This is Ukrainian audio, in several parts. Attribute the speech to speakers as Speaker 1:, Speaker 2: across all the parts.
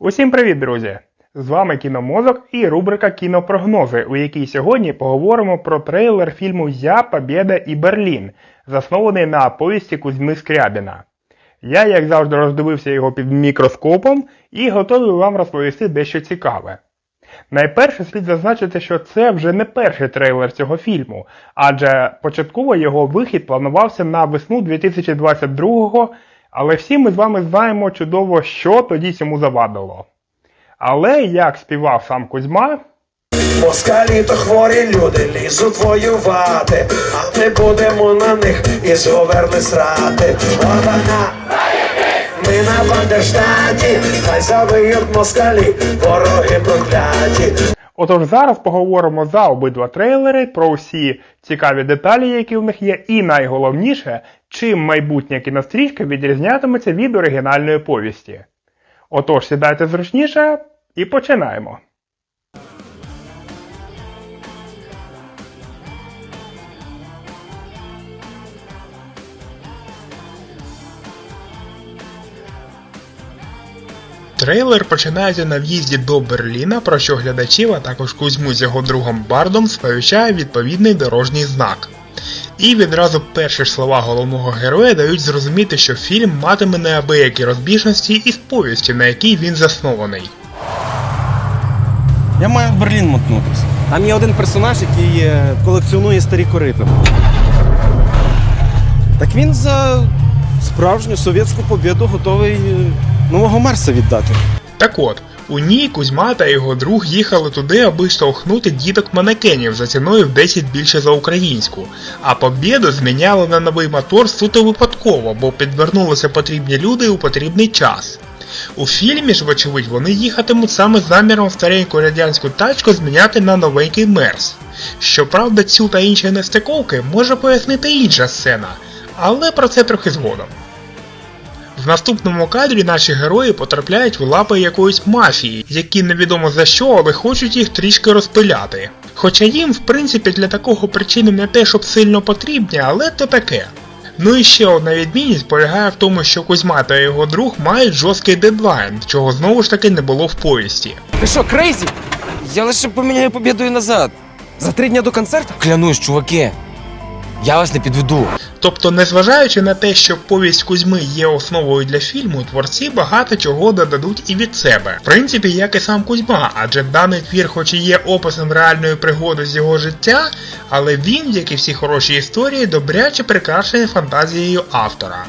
Speaker 1: Усім привіт, друзі! З вами Кіномозок і рубрика Кінопрогнози, у якій сьогодні поговоримо про трейлер фільму Я, Побєда і Берлін, заснований на повісті Кузьми Скрябіна. Я, як завжди, роздивився його під мікроскопом і готовий вам розповісти дещо цікаве. Найперше слід зазначити, що це вже не перший трейлер цього фільму, адже початково його вихід планувався на весну 2022-го, але всі ми з вами знаємо чудово, що тоді цьому завадило. Але, як співав сам Кузьма,
Speaker 2: Москалі то хворі люди лізуть воювати, а ми будемо на них із говерли срати. Обана! Ми на бандерштаті, хай завиють москалі, вороги прокляті.
Speaker 1: Отож зараз поговоримо за обидва трейлери про всі цікаві деталі, які в них є, і найголовніше, чим майбутня кінострічка відрізнятиметься від оригінальної повісті. Отож, сідайте зручніше і починаємо. Трейлер починається на в'їзді до Берліна, про що глядачів, а також Кузьму з його другом Бардом сповіщає відповідний дорожній знак. І відразу перші слова головного героя дають зрозуміти, що фільм матиме неабиякі розбіжності із повістю, на якій він заснований.
Speaker 3: Я маю в Берлін мотнутися. Там є один персонаж, який е, колекціонує старі корита. Так він за справжню совєтську побіду готовий е, нового Марса віддати.
Speaker 1: Так от, у ній Кузьма та його друг їхали туди, аби штовхнути діток манекенів за ціною в 10 більше за українську, а побєду зміняли на новий мотор суто випадково, бо підвернулися потрібні люди у потрібний час. У фільмі ж, вочевидь, вони їхатимуть саме з наміром стареньку радянську тачку зміняти на новенький Мерс. Щоправда, цю та інші нестиковки може пояснити інша сцена, але про це трохи згодом. В наступному кадрі наші герої потрапляють в лапи якоїсь мафії, які невідомо за що, але хочуть їх трішки розпиляти. Хоча їм, в принципі, для такого причини не те, щоб сильно потрібні, але то таке. Ну і ще одна відмінність полягає в тому, що Кузьма та його друг мають жорсткий дедлайн, чого знову ж таки не було в повісті.
Speaker 4: Ти що, крейзі? Я лише поміняю побідою назад.
Speaker 3: За три дня до концерту?
Speaker 4: Клянусь, чуваки. Я вас не підведу.
Speaker 1: Тобто, незважаючи на те, що повість Кузьми є основою для фільму, творці багато чого додадуть і від себе. В принципі, як і сам Кузьма, адже даний твір, хоч і є описом реальної пригоди з його життя, але він, як і всі хороші історії, добряче прикрашений фантазією автора.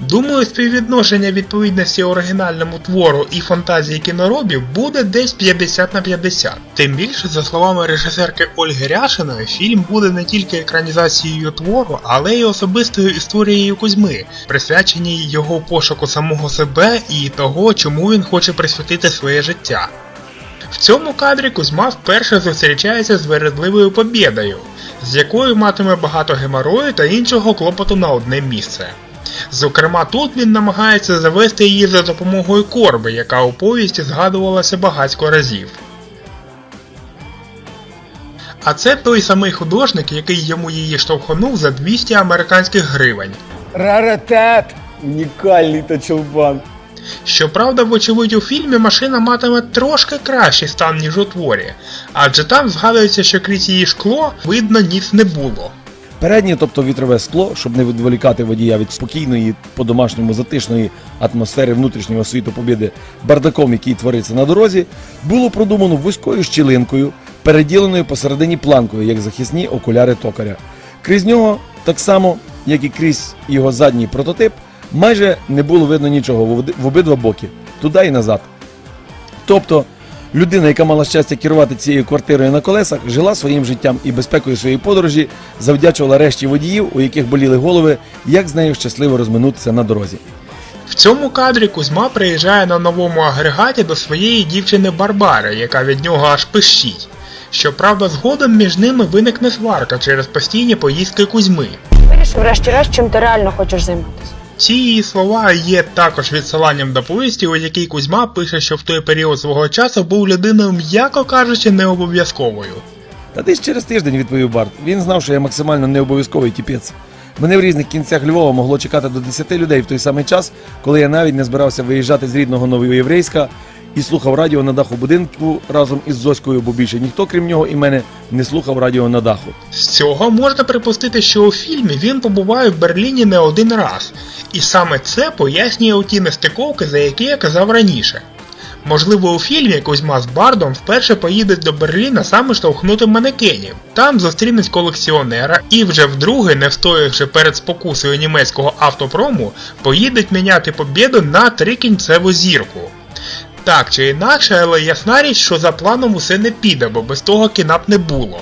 Speaker 1: Думаю, співвідношення відповідності оригінальному твору і фантазії кіноробів буде десь 50 на 50. Тим більше, за словами режисерки Ольги Ряшиної, фільм буде не тільки екранізацією твору, але й особистою історією Кузьми, присвяченій його пошуку самого себе і того, чому він хоче присвятити своє життя. В цьому кадрі Кузьма вперше зустрічається з вередливою побєдою, з якою матиме багато геморою та іншого клопоту на одне місце. Зокрема, тут він намагається завести її за допомогою корби, яка у повісті згадувалася багатько разів. А це той самий художник, який йому її штовхнув за 200 американських гривень.
Speaker 5: Раритет! Унікальний тачелбан.
Speaker 1: Щоправда, вочевидь, у фільмі машина матиме трошки кращий стан, ніж у творі, адже там згадується, що крізь її шкло видно ніц не було.
Speaker 5: Переднє, тобто вітрове скло, щоб не відволікати водія від спокійної, по-домашньому затишної атмосфери внутрішнього світу побіди бардаком, який твориться на дорозі, було продумано вузькою щілинкою, переділеною посередині планкою, як захисні окуляри токаря. Крізь нього, так само, як і крізь його задній прототип, майже не було видно нічого в обидва боки, туди і назад. Тобто, людина, яка мала щастя керувати цією квартирою на колесах, жила своїм життям і безпекою своєї подорожі, завдячувала решті водіїв, у яких боліли голови, як з нею щасливо розминутися на дорозі.
Speaker 1: В цьому кадрі Кузьма приїжджає на новому агрегаті до своєї дівчини Барбари, яка від нього аж пищить. Щоправда, згодом між ними виникне сварка через постійні поїздки Кузьми.
Speaker 6: Вирішив врешті-решт, чим ти реально хочеш займатися.
Speaker 1: Ці слова є також відсиланням до повісті, у якій Кузьма пише, що в той період свого часу був людиною, м'яко кажучи, необов'язковою.
Speaker 5: Та десь через тиждень відповів Барт. Він знав, що я максимально необов'язковий тіпець. Мене в різних кінцях Львова могло чекати до 10 людей в той самий час, коли я навіть не збирався виїжджати з рідного Новоєврейська і слухав радіо на даху будинку разом із Зоською, бо більше ніхто, крім нього і мене, не слухав радіо на даху.
Speaker 1: З цього можна припустити, що у фільмі він побуває в Берліні не один раз, і саме це пояснює оті нестиковки, за які я казав раніше. Можливо, у фільмі Кузьма з Бардом вперше поїдуть до Берліна саме штовхнути манекенів. Там зустрінуть колекціонера і вже вдруге, не встоявши перед спокусою німецького автопрому, поїдуть міняти побєду на трикінцеву зірку. Так чи інакше, але ясна річ, що за планом усе не піде, бо без того кіна б не було.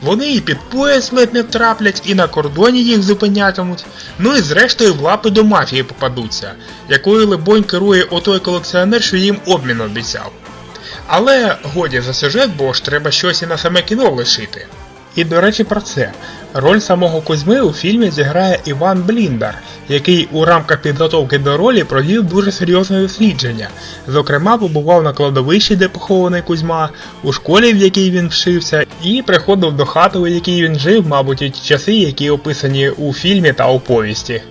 Speaker 1: Вони і під пояс ледь не втраплять, і на кордоні їх зупинятимуть, ну і зрештою в лапи до мафії попадуться, якою либонь керує отой колекціонер, що їм обмін обіцяв. Але годі за сюжет, бо ж треба щось і на саме кіно лишити. І до речі про це. Роль самого Кузьми у фільмі зіграє Іван Бліндар, який у рамках підготовки до ролі провів дуже серйозне дослідження. Зокрема, побував на кладовищі, де похований Кузьма, у школі, в якій він вчився, і приходив до хати, у якій він жив, мабуть, ті часи, які описані у фільмі та у повісті.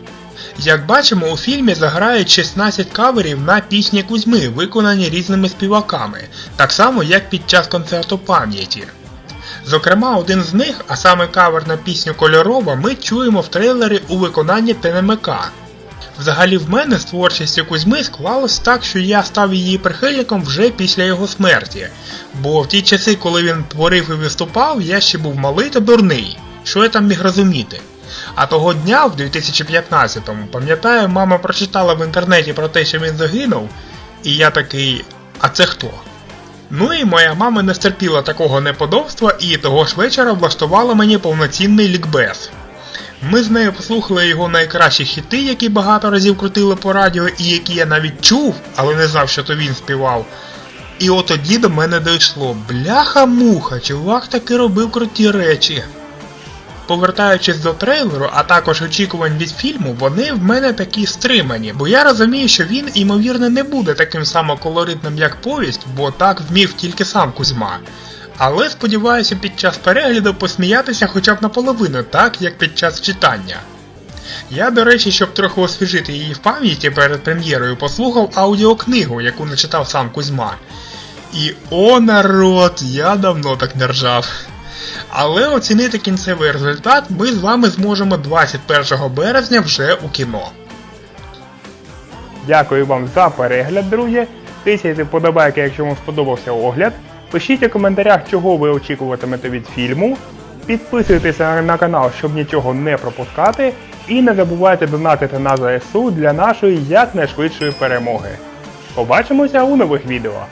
Speaker 1: Як бачимо, у фільмі заграють 16 каверів на пісні Кузьми, виконані різними співаками, так само як під час концерту пам'яті. Зокрема, один з них, а саме кавер на пісню Кольорова, ми чуємо в трейлері у виконанні ТНМК. Взагалі в мене з творчістю Кузьми склалось так, що я став її прихильником вже після його смерті, бо в ті часи, коли він творив і виступав, я ще був малий та дурний. Що я там міг розуміти? А того дня, в 2015-му, пам'ятаю, мама прочитала в інтернеті про те, що він загинув, і я такий, а це хто? Ну і моя мама не стерпіла такого неподобства і того ж вечора влаштувала мені повноцінний лікбез. Ми з нею послухали його найкращі хіти, які багато разів крутили по радіо і які я навіть чув, але не знав, що то він співав. І от тоді до мене дійшло бляха-муха, чувак таки робив круті речі. Повертаючись до трейлеру, а також очікувань від фільму, вони в мене такі стримані, бо я розумію, що він, ймовірно, не буде таким само колоритним, як повість, бо так вмів тільки сам Кузьма. Але сподіваюся під час перегляду посміятися хоча б наполовину, так як під час читання. Я, до речі, щоб трохи освіжити її в пам'яті перед прем'єрою, послухав аудіокнигу, яку начитав сам Кузьма. І о народ, я давно так не ржав. Але оцінити кінцевий результат ми з вами зможемо 21 березня вже у кіно.
Speaker 7: Дякую вам за перегляд, друзі. Тисяйте вподобайки, якщо вам сподобався огляд. Пишіть у коментарях, чого ви очікуватимете від фільму. Підписуйтеся на канал, щоб нічого не пропускати. І не забувайте донатити на ЗСУ для нашої якнайшвидшої перемоги. Побачимося у нових відео.